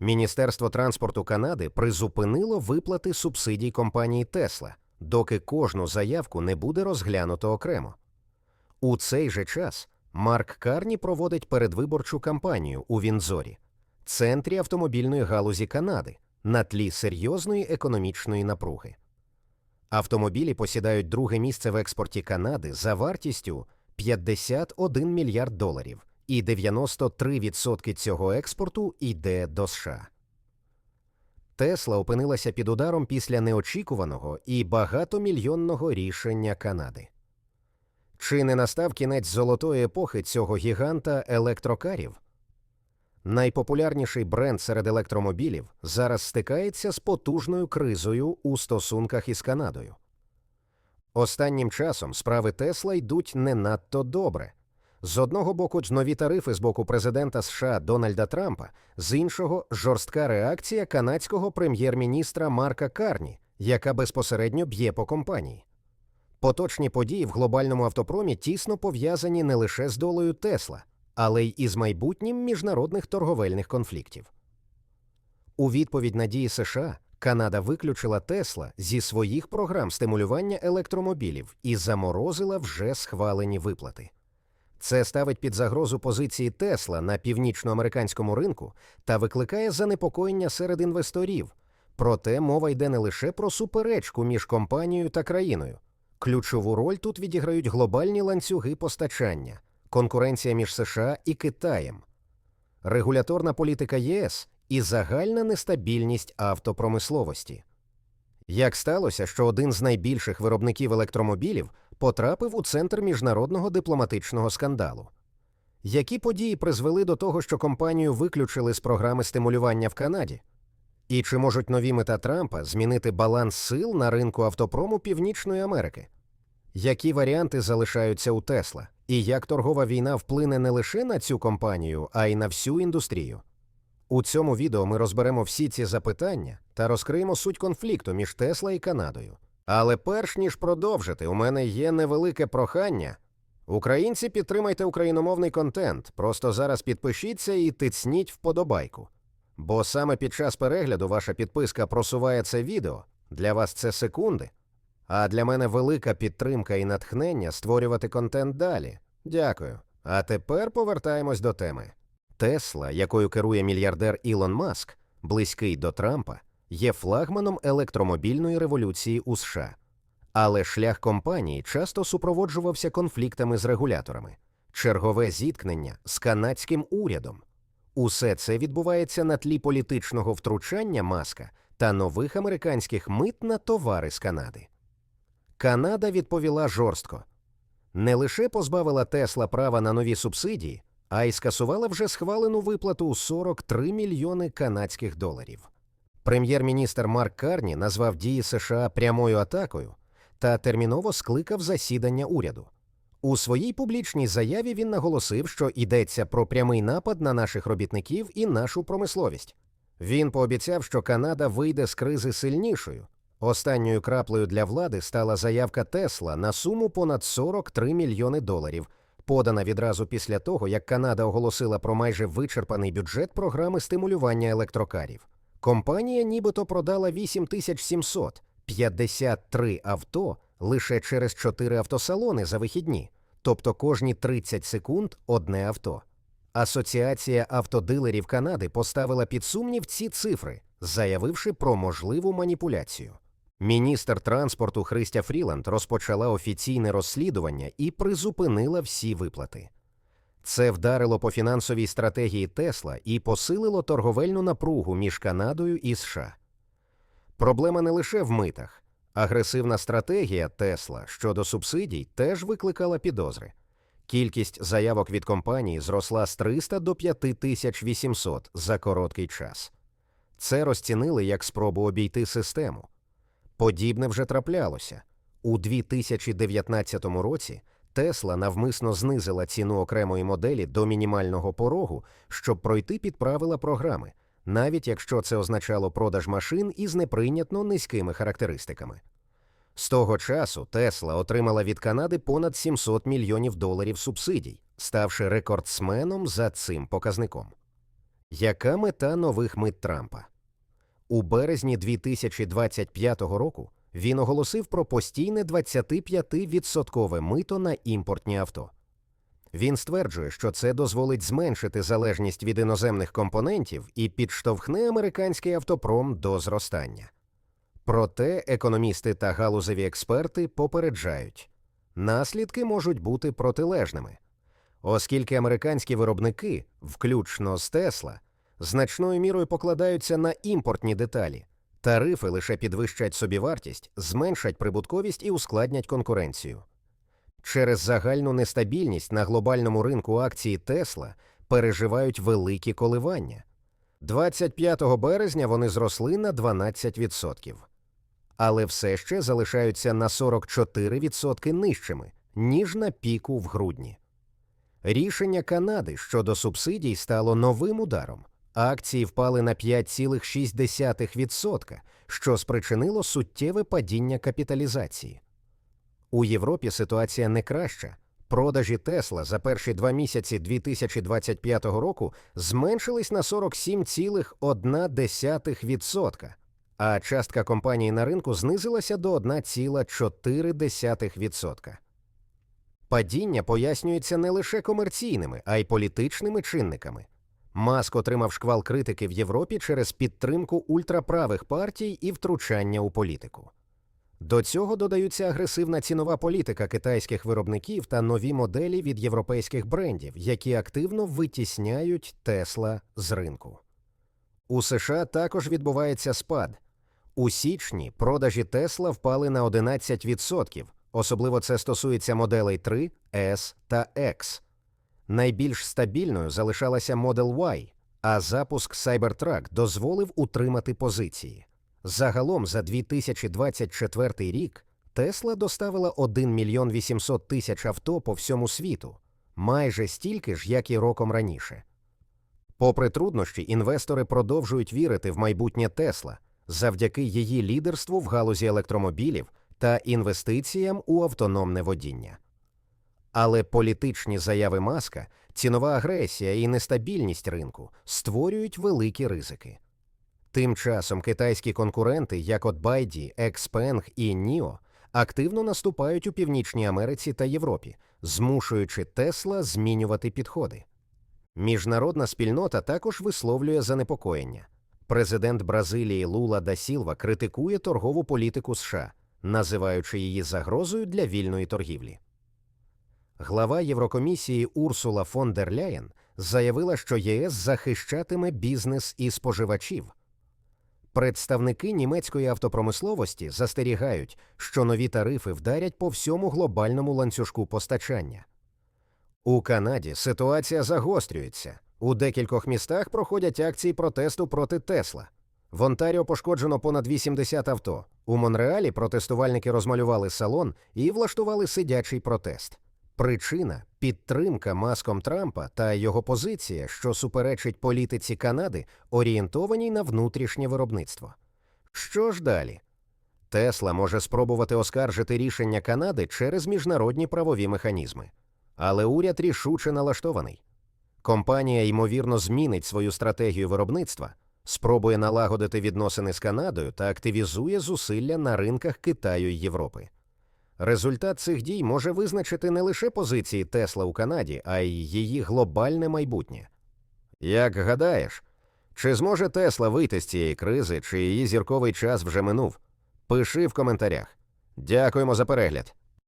Міністерство транспорту Канади призупинило виплати субсидій компанії Тесла, доки кожну заявку не буде розглянуто окремо. У цей же час Марк Карні проводить передвиборчу кампанію у Вінзорі, центрі автомобільної галузі Канади, на тлі серйозної економічної напруги. Автомобілі посідають друге місце в експорті Канади за вартістю 51 мільярд доларів, і 93% цього експорту йде до США. Тесла опинилася під ударом після неочікуваного і багатомільйонного рішення Канади. Чи не настав кінець золотої епохи цього гіганта електрокарів? Найпопулярніший бренд серед електромобілів зараз стикається з потужною кризою у стосунках із Канадою. Останнім часом справи Тесла йдуть не надто добре. З одного боку, нові тарифи з боку президента США Дональда Трампа, з іншого жорстка реакція канадського прем'єр-міністра Марка Карні, яка безпосередньо б'є по компанії. Поточні події в глобальному автопромі тісно пов'язані не лише з долею Тесла, але й із майбутнім міжнародних торговельних конфліктів. У відповідь на дії США Канада виключила Тесла зі своїх програм стимулювання електромобілів і заморозила вже схвалені виплати. Це ставить під загрозу позиції Тесла на північноамериканському ринку та викликає занепокоєння серед інвесторів. Проте мова йде не лише про суперечку між компанією та країною. Ключову роль тут відіграють глобальні ланцюги постачання, конкуренція між США і Китаєм, регуляторна політика ЄС і загальна нестабільність автопромисловості. Як сталося, що один з найбільших виробників електромобілів потрапив у центр міжнародного дипломатичного скандалу? Які події призвели до того, що компанію виключили з програми стимулювання в Канаді? І чи можуть нові мета Трампа змінити баланс сил на ринку автопрому Північної Америки? Які варіанти залишаються у Тесла? І як торгова війна вплине не лише на цю компанію, а й на всю індустрію? У цьому відео ми розберемо всі ці запитання та розкриємо суть конфлікту між Тесла і Канадою. Але перш ніж продовжити, у мене є невелике прохання. Українці, підтримайте україномовний контент. Просто зараз підпишіться і тицніть вподобайку. Бо саме під час перегляду ваша підписка просуває це відео. Для вас це секунди. А для мене велика підтримка і натхнення створювати контент далі. Дякую. А тепер повертаємось до теми. Тесла, якою керує мільярдер Ілон Маск, близький до Трампа, є флагманом електромобільної революції у США. Але шлях компанії часто супроводжувався конфліктами з регуляторами, чергове зіткнення з канадським урядом. Усе це відбувається на тлі політичного втручання Маска та нових американських мит на товари з Канади. Канада відповіла жорстко не лише позбавила Тесла права на нові субсидії, а й скасувала вже схвалену виплату у 43 мільйони канадських доларів. Прем'єр-міністр Марк Карні назвав дії США прямою атакою та терміново скликав засідання уряду. У своїй публічній заяві він наголосив, що йдеться про прямий напад на наших робітників і нашу промисловість. Він пообіцяв, що Канада вийде з кризи сильнішою. Останньою краплею для влади стала заявка Тесла на суму понад 43 мільйони доларів, подана відразу після того, як Канада оголосила про майже вичерпаний бюджет програми стимулювання електрокарів. Компанія нібито продала 8700, 53 авто лише через 4 автосалони за вихідні, тобто кожні 30 секунд одне авто. Асоціація автодилерів Канади поставила під сумнів ці цифри, заявивши про можливу маніпуляцію. Міністр транспорту Христя Фріланд розпочала офіційне розслідування і призупинила всі виплати. Це вдарило по фінансовій стратегії Тесла і посилило торговельну напругу між Канадою і США. Проблема не лише в митах. Агресивна стратегія Тесла щодо субсидій теж викликала підозри. Кількість заявок від компанії зросла з 300 до 5800 за короткий час. Це розцінили як спробу обійти систему. Подібне вже траплялося. У 2019 році Тесла навмисно знизила ціну окремої моделі до мінімального порогу, щоб пройти під правила програми, навіть якщо це означало продаж машин із неприйнятно низькими характеристиками. З того часу Тесла отримала від Канади понад 700 мільйонів доларів субсидій, ставши рекордсменом за цим показником. Яка мета нових мит Трампа? У березні 2025 року він оголосив про постійне 25% мито на імпортні авто. Він стверджує, що це дозволить зменшити залежність від іноземних компонентів і підштовхне американський автопром до зростання. Проте економісти та галузеві експерти попереджають, наслідки можуть бути протилежними, оскільки американські виробники, включно з Тесла, значною мірою покладаються на імпортні деталі. Тарифи лише підвищать собівартість, зменшать прибутковість і ускладнять конкуренцію. Через загальну нестабільність на глобальному ринку акції Тесла переживають великі коливання. 25 березня вони зросли на 12%, але все ще залишаються на 44% нижчими, ніж на піку в грудні. Рішення Канади щодо субсидій стало новим ударом. Акції впали на 5,6%, що спричинило суттєве падіння капіталізації. У Європі ситуація не краща. Продажі Тесла за перші два місяці 2025 року зменшились на 47,1%, а частка компанії на ринку знизилася до 1,4%. Падіння пояснюється не лише комерційними, а й політичними чинниками. Маск отримав шквал критики в Європі через підтримку ультраправих партій і втручання у політику. До цього додаються агресивна цінова політика китайських виробників та нові моделі від європейських брендів, які активно витісняють Тесла з ринку. У США також відбувається спад. У січні продажі Тесла впали на 11%, особливо це стосується моделей 3, S та X. Найбільш стабільною залишалася Model Y, а запуск Cybertruck дозволив утримати позиції. Загалом за 2024 рік Тесла доставила 1 мільйон 800 тисяч авто по всьому світу, майже стільки ж, як і роком раніше. Попри труднощі, інвестори продовжують вірити в майбутнє Тесла завдяки її лідерству в галузі електромобілів та інвестиціям у автономне водіння. Але політичні заяви маска, цінова агресія і нестабільність ринку створюють великі ризики. Тим часом китайські конкуренти, як от Байді, Експенг і Ніо, активно наступають у Північній Америці та Європі, змушуючи Тесла змінювати підходи. Міжнародна спільнота також висловлює занепокоєння. Президент Бразилії Лула да Сілва критикує торгову політику США, називаючи її загрозою для вільної торгівлі. Глава Єврокомісії Урсула фон дер Ляєн заявила, що ЄС захищатиме бізнес і споживачів. Представники німецької автопромисловості застерігають, що нові тарифи вдарять по всьому глобальному ланцюжку постачання. У Канаді ситуація загострюється. У декількох містах проходять акції протесту проти Тесла. В Онтаріо пошкоджено понад 80 авто. У Монреалі протестувальники розмалювали салон і влаштували сидячий протест. Причина підтримка маском Трампа та його позиція, що суперечить політиці Канади, орієнтованій на внутрішнє виробництво. Що ж далі? Тесла може спробувати оскаржити рішення Канади через міжнародні правові механізми, але уряд рішуче налаштований. Компанія ймовірно змінить свою стратегію виробництва, спробує налагодити відносини з Канадою та активізує зусилля на ринках Китаю й Європи. Результат цих дій може визначити не лише позиції Тесла у Канаді, а й її глобальне майбутнє. Як гадаєш, чи зможе Тесла вийти з цієї кризи, чи її зірковий час вже минув? Пиши в коментарях. Дякуємо за перегляд.